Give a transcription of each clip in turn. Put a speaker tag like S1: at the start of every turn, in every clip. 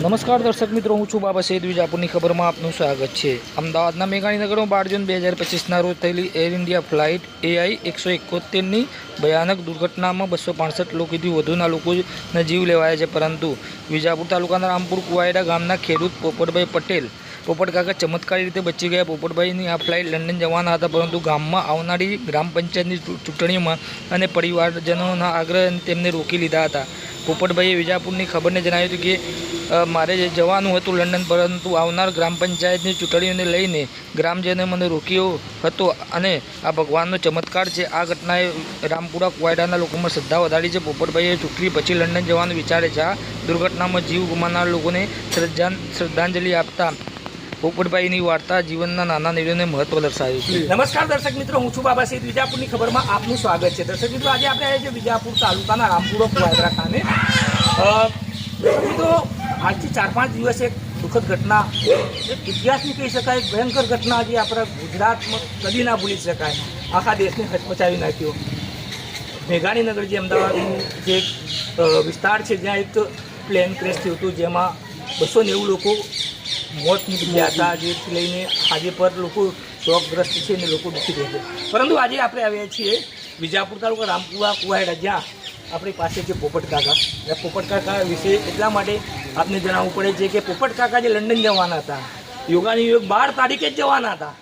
S1: નમસ્કાર દર્શક મિત્રો, હું છું બાબા સૈદ વિજાપુરની ખબરમાં આપનું સ્વાગત છે. અમદાવાદના મેઘાણીનગરમાં બાર જૂન બે હજાર પચીસના રોજ થયેલી એર ઇન્ડિયા ફ્લાઇટ એઆઈ એકસો એકોતેરની ભયાનક દુર્ઘટનામાં બસો પાસઠ લોકોથી વધુના લોકોના જીવ લેવાયા છે. પરંતુ વિજાપુર તાલુકાના રામપુર કુવાયડા ગામના ખેડૂત પોપટભાઈ પટેલ પોપટ કાકા ચમત્કારી રીતે બચી ગયા. પોપટભાઈની આ ફ્લાઇટ લંડન જવાના હતા, પરંતુ ગામમાં આવનારી ગ્રામ પંચાયતની ચૂંટણીમાં અને પરિવારજનોના આગ્રહ તેમને રોકી લીધા હતા. પોપટભાઈએ વિજાપુરની ખબરને જણાવ્યું હતું કે મારે જવાનું હતું લંડન, પરંતુ આવનાર ગ્રામ પંચાયતની ચૂંટણીઓને લઈને ગ્રામજનોએ મને રોક્યો હતો અને આ ભગવાનનો ચમત્કાર છે. આ ઘટનાએ રામપુરા કુવાડાના લોકોમાં શ્રદ્ધા વધારી છે. પોપટભાઈએ ચૂંટણી પછી લંડન જવાનું વિચારે છે. આ દુર્ઘટનામાં જીવ ગુમાવનાર લોકોને શ્રદ્ધાંજલિ આપતા પોપટભાઈની વાર્તા જીવનના નાના નિર્ણયને મહત્વ દર્શાવ્યું છે.
S2: નમસ્કાર દર્શક મિત્રો, હું છું બાબા સહિત વિજાપુરની ખબરમાં આપનું સ્વાગત છે. દર્શક મિત્રો, આજે આપણે આવ્યા છે વિજાપુર તાલુકાના રામપુરો કુવાદરા ખાને. મિત્રો, આજથી ચાર પાંચ દિવસ એક દુઃખદ ઘટના, એક ઇતિહાસની કહી શકાય, એક ભયંકર ઘટના જે આપણા ગુજરાતમાં કદી ના ભૂલી શકાય. આખા દેશને હચમચાવી નાખ્યો. મેઘાણીનગર જે અમદાવાદનું જે વિસ્તાર છે, જ્યાં એક પ્લેન ક્રેશ થયું હતું, જેમાં બસો નેવું લોકો મોત નીકળ્યા હતા જેથી લઈને આજે પર લોકો શોકગ્રસ્ત છે અને લોકો દુઃખી રહે છે. પરંતુ આજે આપણે આવ્યા છીએ વિજાપુર તાલુકા રામપુરા કુવાયડા જ્યાં આપણી પાસે છે પોપટ કાકા. પોપટ કાકા વિશે એટલા માટે આપને જણાવવું પડે છે કે પોપટ કાકા જે લંડન જવાના હતા યોગાની યોગ બાર તારીખે જ જવાના હતા.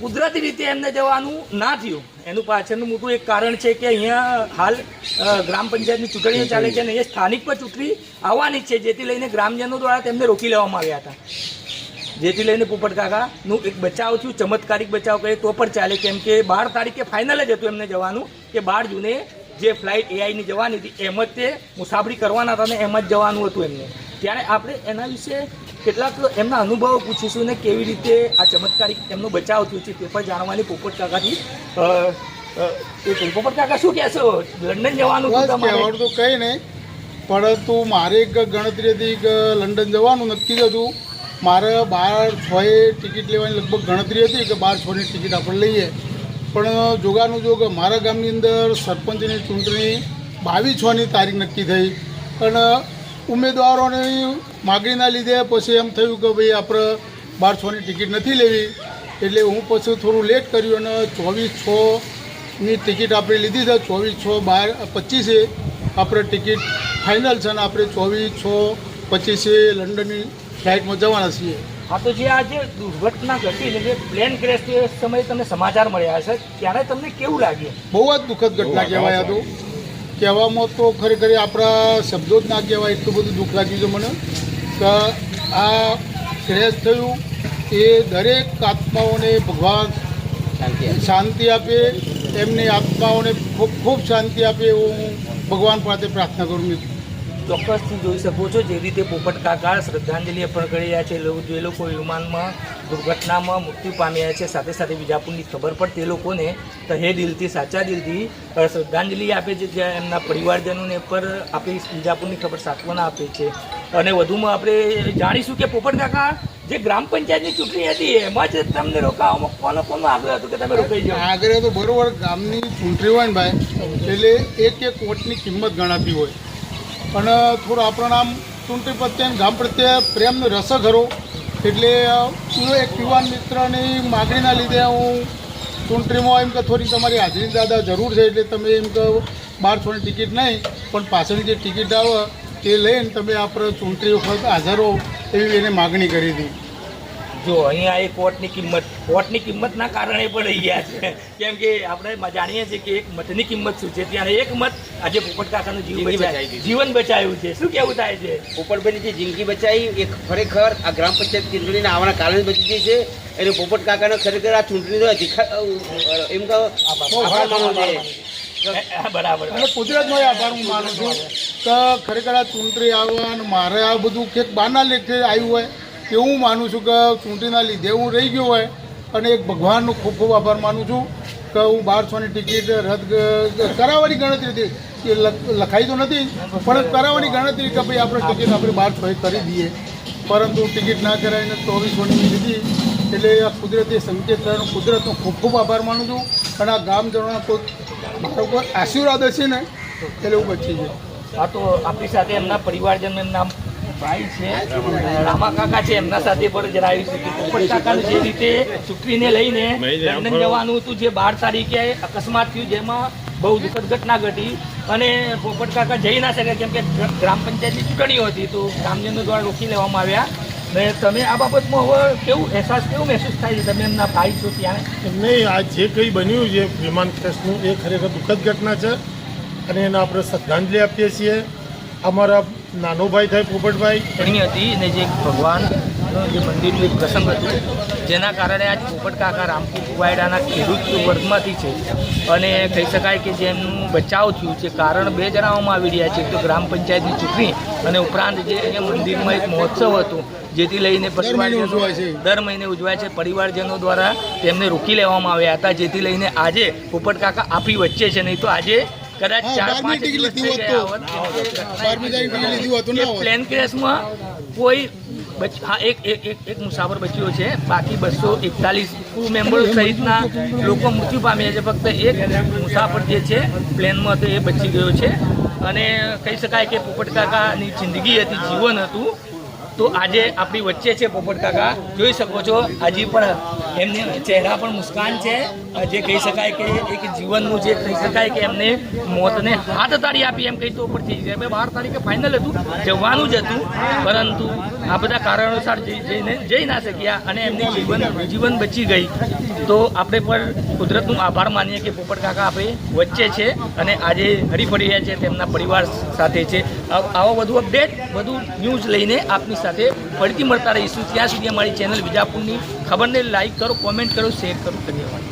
S2: કુદરતી રીતે એમને જવાનું ના થયું. એનું પાછળનું મોટું એક કારણ છે કે અહીંયા હાલ ગ્રામ પંચાયતની ચૂંટણીઓ ચાલે છે અને એ સ્થાનિક પર ચૂંટણી આવવાની છે, જેથી લઈને ગ્રામજનો દ્વારા તેમને રોકી લેવામાં આવ્યા હતા. જેથી લઈને પોપટકાકાનું એક બચાવ થયું, ચમત્કારિક બચાવ કરીએ તો પણ ચાલે કેમ કે બાર તારીખે ફાઇનલ જ હતું એમને જવાનું, કે બાર જૂને જે ફ્લાઇટ એઆઈની જવાની હતી, એમ જ તે મુસાફરી કરવાના હતા ને એમ જ જવાનું હતું એમને. ત્યારે આપણે એના વિશે કેટલાક એમના અનુભવો પૂછીશું ને કેવી રીતે આ ચમત્કારિક એમનો બચાવ થયો છે તે પણ જાણવાની પોપટ કાકાથી. પોપટ કાકા શું કહેશો? લંડન જવાનું તમારે?
S3: તો કંઈ નહીં પરંતુ મારે એક ગણતરી હતી કે લંડન જવાનું નક્કી જ હતું. મારે બાર છએ ટિકિટ લેવાની લગભગ ગણતરી હતી કે બાર છની ટિકિટ આપણે લઈએ. પણ જોગાનું જોગ મારા ગામની અંદર સરપંચની ચૂંટણી બાવીસ છની તારીખ નક્કી થઈ. અને ઉમેદવારોની માગણીના લીધે પછી એમ થયું કે ભાઈ આપણે બારસોની ટિકિટ નથી લેવી. એટલે હું પછી થોડું લેટ કર્યું અને ચોવીસ છની ટિકિટ આપણે લીધી છે. ચોવીસ છ બાર પચીસે આપણે ટિકિટ ફાઇનલ છે અને આપણે ચોવીસ છ પચીસે લંડનની ફ્લાઇટમાં જવાના છીએ.
S2: હા તો જે આ જે દુર્ઘટના ઘટી છે જે પ્લેન ક્રેશ એ સમયે તમને સમાચાર મળ્યા છે ત્યારે તમને કેવું લાગ્યું?
S3: બહુ જ દુઃખદ ઘટના કહેવાય હતું તો. કહેવામાં તો ખરેખર આપણા શબ્દો જ ના કહેવાય એટલું બધું દુઃખ લાગ્યું છે મને. કે આ ક્રેશ થયું એ દરેક આત્માઓને ભગવાન શાંતિ આપે એમની આત્માઓને ખૂબ ખૂબ શાંતિ આપે એવું હું ભગવાન પાસે પ્રાર્થના કરું છું.
S2: ચોક્કસથી જોઈ શકો છો જે રીતે પોપટ કાકા શ્રદ્ધાંજલિ અર્પણ કરી રહ્યા છે. જે લોકો વિમાનમાં, દુર્ઘટનામાં મૃત્યુ પામ્યા છે. સાથે સાથે બીજાપુરની ખબર પણ તે લોકોને તહે દિલથી, સાચા દિલથી શ્રદ્ધાંજલિ આપે છે. જ્યાં એમના પરિવારજનોને પર આપણી બીજાપુરની ખબર સાંત્વના આપે છે. અને વધુમાં આપણે જાણીશું કે પોપટ કાકા જે ગ્રામ પંચાયતની ચૂંટણી હતી, એમાં જ તમને રોકાવામાં કોનો કોનો આગ્રહ હતો કે તમે રોકાઈ જાઓ?
S3: આગળ તો બરોબર, ગામની ચૂંટણી હોય ને ભાઈ, એટલે એક એક વોટની કિંમત ગણાતી હોય. અને થોડું આપણું આમ ચૂંટણી પ્રત્યે ગામ પ્રત્યે પ્રેમનો રસ ખરો. એટલે એક યુવાન મિત્રની માગણીના લીધે હું ચૂંટણીમાં એમ કે થોડી તમારી હાજરી દાદા જરૂર છે, એટલે તમે એમ કે બારસોની ટિકિટ નહીં, પણ પાછળની જે ટિકિટ આવે તે લઈને તમે આપણે ચૂંટણી વખત હાજર એવી એને માગણી કરી હતી.
S2: જો અહીંયા એ કોટની કિંમત કોટની કિંમતના કારણે પણ રહી ગયા છે. કેમ કે આપણે જાણીએ છીએ કે એક મતની કિંમત શું છે? ત્યારે એક મત આજે પોપટ કાકાનું જીવ બચાવી. જીવન બચાવ્યું છે. શું કેવું થાય છે?
S4: પોપટભાઈની જે જિંદગી બચાવી એ ખરેખર આ ગ્રામ પંચાયત ચૂંટણીના આવવાના કારણે બચી ગઈ છે. એટલે પોપટ કાકાનો ખરેખર આ ચૂંટણીનો અધિકાર એમ કહો આભાર. માનવો જોઈએ.
S2: બરાબર.
S3: અને કુદરતનો આભાર હું માનું છું કે ખરેખર આ ચૂંટણી આવવાનું મારે આ બધું કંઈક બહારના લેખે આવ્યું હોય. એવું હું માનું છું કે ચૂંટણીના લીધે હું રહી ગયો હોય, અને એક ભગવાનનો ખૂબ ખૂબ આભાર માનું છું કે હું બારસોની ટિકિટ રદ ક- કરાવવાની ગણતરી હતી. એ લખાઈ તો નથી, પણ કરાવવાની ગણતરી કે ભાઈ આપણે ટિકિટ આપણે બારસો કરી દઈએ. પરંતુ ટિકિટ ના કરાવીને ચોવીસોની લીધી એટલે આ કુદરતી સંકેત થયાનો કુદરતનો ખૂબ ખૂબ આભાર માનું છું. અને આ ગામજનોના કોઈ, મારા કોઈ આશીર્વાદ હશે ને, એટલે હું બચી જાય
S2: આ તો આપણી સાથે એમના પરિવારજન એમના ભાઈ છે. રામા કાકા છે એમના સાથે પણ જરા આવી પોપટ કાકાનું જે રીતે છોકરીને લઈને લંડન જવાનું હતું જે બાર તારીખે અકસ્માત થયું જેમાં બહુ દુઃખદ ઘટના ઘટી. અને પોપટ કાકા જઈ ના શકે કેમ કે ગ્રામ પંચાયતની ચૂંટણીઓ હતી તો ગ્રામજનો દ્વારા રોકી લેવામાં આવ્યા. ને તમે આ બાબતમાં હવે કેવું અહેસાસ કેવું મહેસૂસ થાય છે? તમે એમના ભાઈ છો ત્યાં
S5: નહીં આ જે કંઈ બન્યું છે વિમાન ક્રેશનું એ ખરેખર દુઃખદ ઘટના છે. અને એને આપણે શ્રદ્ધાંજલિ આપીએ છીએ. અમારા નાનો ભાઈ થાય પોપટભાઈ.
S2: ચૂંટણી હતી અને જે ભગવાન જે મંદિરનું એક પ્રસંગ હતું જેના કારણે આજ પોપટ કાકા રામપુર કુવાયડાના ખેડૂત વર્ગમાંથી છે. અને કહી શકાય કે જેમનું બચાવ થયું છે કારણ બે જણાવવામાં આવી રહ્યા છે. એક તો ગ્રામ પંચાયતની ચૂંટણી અને ઉપરાંત જે અહીંયા મંદિરમાં એક મહોત્સવ હતો જેથી લઈને. દર મહિને ઉજવાય છે. પરિવારજનો દ્વારા તેમને રોકી લેવામાં આવ્યા હતા જેથી લઈને આજે પોપટ કાકા આપણી વચ્ચે છે. નહીં તો આજે કદાચ ચાર પાંચ
S3: તો. તો.
S2: પ્લેન ક્રેશમાં કોઈ હા એક એક એક એક મુસાફર બચ્યો છે. બાકી બસો એકતાલીસ ક્રૂ મેમ્બર સહિતના લોકો મૃત્યુ પામ્યા છે. ફક્ત એક મુસાફર જે છે પ્લેનમાં હતો એ બચી ગયો છે. અને કહી શકાય કે પોપટ કાકાની જિંદગી હતી જીવન હતું. તો આજે આપણી વચ્ચે છે પોપટ કાકા. જોઈ શકો છો હજી પણ એમને ચહેરા પણ મુસ્કાન છે. જે કહી શકાય કે એક જીવનનું જે કહી શકાય કે એમને મોતને હાથ તાળી આપી એમ કહી તો ઉપરથી જાય. બાર તારીખે ફાઇનલ હતું જવાનું જ હતું. પરંતુ આ બધા કારણોસર જઈ જઈને જઈ ના શક્યા અને એમની જીવન જીવન બચી ગઈ. તો આપણે પણ કુદરતનું આભાર માનીએ કે પોપટ કાકા આપણે વચ્ચે છે અને આજે હરી પડી રહ્યા છે, તેમના પરિવાર સાથે છે. આવા વધુ અપડેટ વધુ ન્યૂઝ લઈને આપની સાથે ફરીથી મળતા રહીશું. ત્યાં સુધી અમારી ચેનલ વિજાપુરની ખબરને લાઇક કરો, કોમેન્ટ કરો, શેર કરો. ધન્યવાદ.